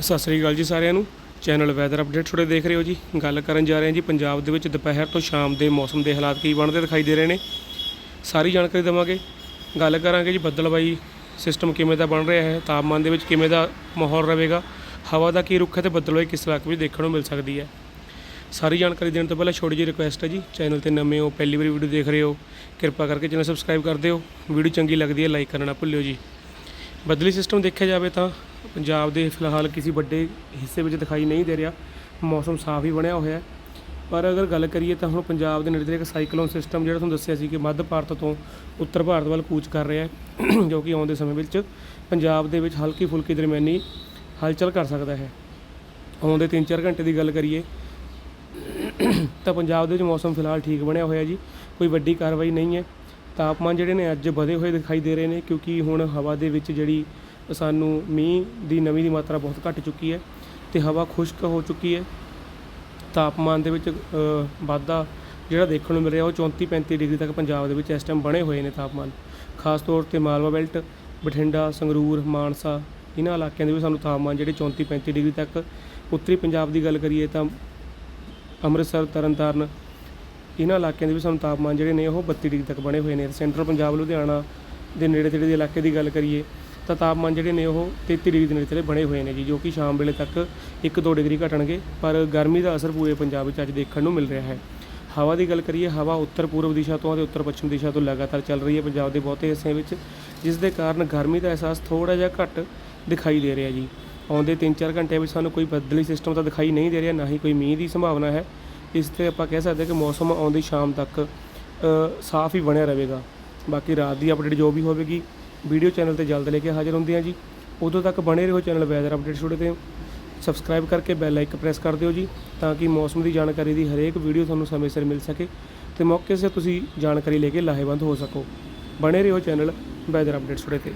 ਸਤਿ ਸ੍ਰੀ ਅਕਾਲ ਜੀ ਸਾਰਿਆਂ ਨੂੰ। ਚੈਨਲ ਵੈਦਰ ਅਪਡੇਟ ਥੋੜੇ ਦੇਖ ਰਹੇ ਹੋ ਜੀ। ਗੱਲ ਕਰਨ ਜਾ ਰਹੇ ਹਾਂ ਜੀ ਪੰਜਾਬ ਦੇ ਵਿੱਚ ਦੁਪਹਿਰ ਤੋਂ ਸ਼ਾਮ ਦੇ ਮੌਸਮ ਦੇ ਹਾਲਾਤ ਕੀ ਬਣਦੇ ਦਿਖਾਈ ਦੇ ਰਹੇ ਨੇ। ਸਾਰੀ ਜਾਣਕਾਰੀ ਦੇਵਾਂਗੇ। ਗੱਲ ਕਰਾਂਗੇ ਜੀ ਬੱਦਲਬਾਈ ਸਿਸਟਮ ਕਿਵੇਂ ਦਾ ਬਣ ਰਿਹਾ ਹੈ, ਤਾਪਮਾਨ ਦੇ ਵਿੱਚ ਕਿਵੇਂ ਦਾ ਮਾਹੌਲ ਰਹੇਗਾ, ਹਵਾ ਦਾ ਕੀ ਰੁੱਖ ਹੈ ਤੇ ਬੱਦਲਬਾਈ ਕਿਸ ਇਲਾਕੇ ਵਿੱਚ ਦੇਖਣ ਨੂੰ ਮਿਲ ਸਕਦੀ ਹੈ। ਸਾਰੀ ਜਾਣਕਾਰੀ ਦੇਣ ਤੋਂ ਪਹਿਲਾਂ ਛੋਟੀ ਜਿਹੀ ਰਿਕੁਐਸਟ ਹੈ ਜੀ ਚੈਨਲ ਤੇ ਨਵੇਂ ਹੋ, ਪਹਿਲੀ ਵਾਰੀ ਵੀਡੀਓ ਦੇਖ ਰਹੇ ਹੋ, ਕਿਰਪਾ ਕਰਕੇ ਚੈਨਲ ਸਬਸਕ੍ਰਾਈਬ ਕਰ ਦਿਓ। ਵੀਡੀਓ ਚੰਗੀ ਲੱਗਦੀ ਹੈ ਲਾਈਕ ਕਰਨਾ ਭੁੱਲਿਓ ਜੀ। ਬਦਲੀ ਸਿਸਟਮ ਦੇਖਿਆ ਜਾਵੇ ਤਾਂ ਪੰਜਾਬ ਦੇ ਫਿਲਹਾਲ ਕਿਸੇ ਵੱਡੇ ਹਿੱਸੇ ਵਿੱਚ ਦਿਖਾਈ ਨਹੀਂ ਦੇ ਰਿਹਾ। ਮੌਸਮ ਸਾਫ਼ ਹੀ ਬਣਿਆ ਹੋਇਆ ਹੈ। ਪਰ ਅਗਰ ਗੱਲ ਕਰੀਏ ਤਾਂ ਹੁਣ ਪੰਜਾਬ ਦੇ ਨੇੜੇ ਇੱਕ ਸਾਈਕਲੋਨ ਸਿਸਟਮ ਜਿਹੜਾ ਤੁਹਾਨੂੰ ਦੱਸਿਆ ਸੀ ਕਿ ਮੱਧ ਭਾਰਤ ਤੋਂ ਉੱਤਰ ਭਾਰਤ ਵੱਲ ਕੂਚ ਕਰ ਰਿਹਾ ਹੈ, ਜੋ ਕਿ ਆਉਂਦੇ ਸਮੇਂ ਵਿੱਚ ਪੰਜਾਬ ਦੇ ਵਿੱਚ ਹਲਕੀ ਫੁਲਕੀ ਦਰਮਿਆਨੀ ਹਲਚਲ ਕਰ ਸਕਦਾ ਹੈ। ਆਉਂਦੇ 3-4 ਘੰਟੇ ਦੀ ਗੱਲ ਕਰੀਏ ਤਾਂ ਪੰਜਾਬ ਦੇ ਵਿੱਚ ਮੌਸਮ ਫਿਲਹਾਲ ਠੀਕ ਬਣਿਆ ਹੋਇਆ ਜੀ। ਕੋਈ ਵੱਡੀ ਕਾਰਵਾਈ ਨਹੀਂ ਹੈ। ਤਾਪਮਾਨ ਜਿਹੜੇ ਨੇ ਅੱਜ ਵਧੇ ਹੋਏ ਦਿਖਾਈ ਦੇ ਰਹੇ ਨੇ, ਕਿਉਂਕਿ ਹੁਣ ਹਵਾ ਦੇ ਵਿੱਚ ਜਿਹੜੀ ਸਾਨੂੰ ਮੀਂਹ ਦੀ ਨਮੀ ਦੀ ਮਾਤਰਾ ਬਹੁਤ ਘਟ ਚੁੱਕੀ ਹੈ ਤੇ ਹਵਾ ਖੁਸ਼ਕ ਹੋ ਚੁੱਕੀ ਹੈ। ਤਾਪਮਾਨ ਦੇ ਵਿੱਚ ਵਾਧਾ ਜਿਹੜਾ ਦੇਖਣ ਨੂੰ ਮਿਲ ਰਿਹਾ ਉਹ 34 35 ਡਿਗਰੀ ਤੱਕ ਪੰਜਾਬ ਦੇ ਵਿੱਚ ਇਸ ਟਾਈਮ ਬਣੇ ਹੋਏ ਨੇ ਤਾਪਮਾਨ। ਖਾਸ ਤੌਰ ਤੇ ਮਾਲਵਾ ਬੈਲਟ, ਬਠਿੰਡਾ, ਸੰਗਰੂਰ, ਮਾਨਸਾ ਇਹਨਾਂ ਇਲਾਕਿਆਂ ਦੇ ਵੀ ਸਾਨੂੰ ਤਾਪਮਾਨ ਜਿਹੜੇ 34 35 ਡਿਗਰੀ ਤੱਕ, ਉੱਤਰੀ ਪੰਜਾਬ ਦੀ ਗੱਲ ਕਰੀਏ ਤਾਂ ਅੰਮ੍ਰਿਤਸਰ, ਤਰਨਤਾਰਨ ਇਹਨਾਂ ਇਲਾਕਿਆਂ ਦੇ ਵੀ ਸਾਨੂੰ ਤਾਪਮਾਨ ਜਿਹੜੇ ਨੇ ਉਹ 32 ਡਿਗਰੀ ਤੱਕ ਬਣੇ ਹੋਏ ਨੇ। ਸੈਂਟਰਲ ਪੰਜਾਬ, ਲੁਧਿਆਣਾ ਦੇ ਨੇੜੇ ਤੇੜੇ ਦੇ ਇਲਾਕੇ ਦੀ ਗੱਲ ਕਰੀਏ ਤਾਂ ਤਾਪਮਾਨ ਜਿਹੜੇ ਨੇ ਉਹ 33 ਡਿਗਰੀ ਦੇ ਨੇੜੇ ਬਣੇ ਹੋਏ ਨੇ ਜੀ, ਜੋ ਕਿ ਸ਼ਾਮ ਵੇਲੇ ਤੱਕ 1-2 ਡਿਗਰੀ ਘਟਣਗੇ, ਪਰ ਗਰਮੀ ਦਾ ਅਸਰ ਪੂਰੇ ਪੰਜਾਬ ਵਿੱਚ ਅੱਜ ਦੇਖਣ ਨੂੰ ਮਿਲ ਰਿਹਾ ਹੈ। ਹਵਾ ਦੀ ਗੱਲ ਕਰੀਏ, ਹਵਾ ਉੱਤਰ ਪੂਰਬ ਦਿਸ਼ਾ ਤੋਂ ਅਤੇ ਉੱਤਰ ਪੱਛਮ ਦਿਸ਼ਾ ਤੋਂ ਲਗਾਤਾਰ ਚੱਲ ਰਹੀ ਹੈ ਪੰਜਾਬ ਦੇ ਬਹੁਤੇ ਹਿੱਸਿਆਂ ਵਿੱਚ, ਜਿਸ ਦੇ ਕਾਰਨ ਗਰਮੀ ਦਾ ਅਹਿਸਾਸ ਥੋੜਾ ਜਿਹਾ ਘੱਟ ਦਿਖਾਈ ਦੇ ਰਿਹਾ ਜੀ। ਆਉਂਦੇ 3-4 ਘੰਟਿਆਂ ਵਿੱਚ ਸਾਨੂੰ ਕੋਈ ਬਦਲੀ ਸਿਸਟਮ ਤਾਂ ਦਿਖਾਈ ਨਹੀਂ ਦੇ ਰਿਹਾ, ਨਾ ਹੀ ਕੋਈ ਮੀਂਹ ਦੀ ਸੰਭਾਵਨਾ ਹੈ। ਇਸ ਤੇ ਆਪਾਂ ਕਹਿ ਸਕਦੇ ਹਾਂ ਕਿ ਮੌਸਮ ਆਉਂਦੀ ਸ਼ਾਮ ਤੱਕ ਸਾਫ਼ ਹੀ ਬਣਿਆ ਰਹੇਗਾ। ਬਾਕੀ ਰਾਤ ਦੀ ਅਪਡੇਟ ਜੋ ਵੀ ਹੋਵੇਗੀ ਵੀਡੀਓ ਚੈਨਲ ਤੇ ਜਲਦ ਲੈ ਕੇ ਹਾਜ਼ਰ ਹੁੰਦੇ ਹਾਂ ਜੀ। ਉਦੋਂ ਤੱਕ ਬਣੇ ਰਹੋ ਚੈਨਲ ਵੈਦਰ ਅਪਡੇਟ ਛੋੜੇ ਤੇ। ਸਬਸਕ੍ਰਾਈਬ ਕਰਕੇ ਬੈਲ ਆਈਕਨ ਪ੍ਰੈਸ ਕਰ ਦਿਓ ਜੀ, ਤਾਂ ਕਿ ਮੌਸਮ ਦੀ ਜਾਣਕਾਰੀ ਦੀ ਹਰੇਕ ਵੀਡੀਓ ਤੁਹਾਨੂੰ ਸਮੇਂ ਸਿਰ ਮਿਲ ਸਕੇ ਤੇ ਮੌਕੇ ਸਿਰ ਤੁਸੀਂ ਜਾਣਕਾਰੀ ਲੈ ਕੇ ਲਾਹੇਵੰਦ ਹੋ ਸਕੋ। ਬਣੇ ਰਹੋ ਚੈਨਲ ਵੈਦਰ ਅਪਡੇਟ ਛੋੜੇ ਤੇ।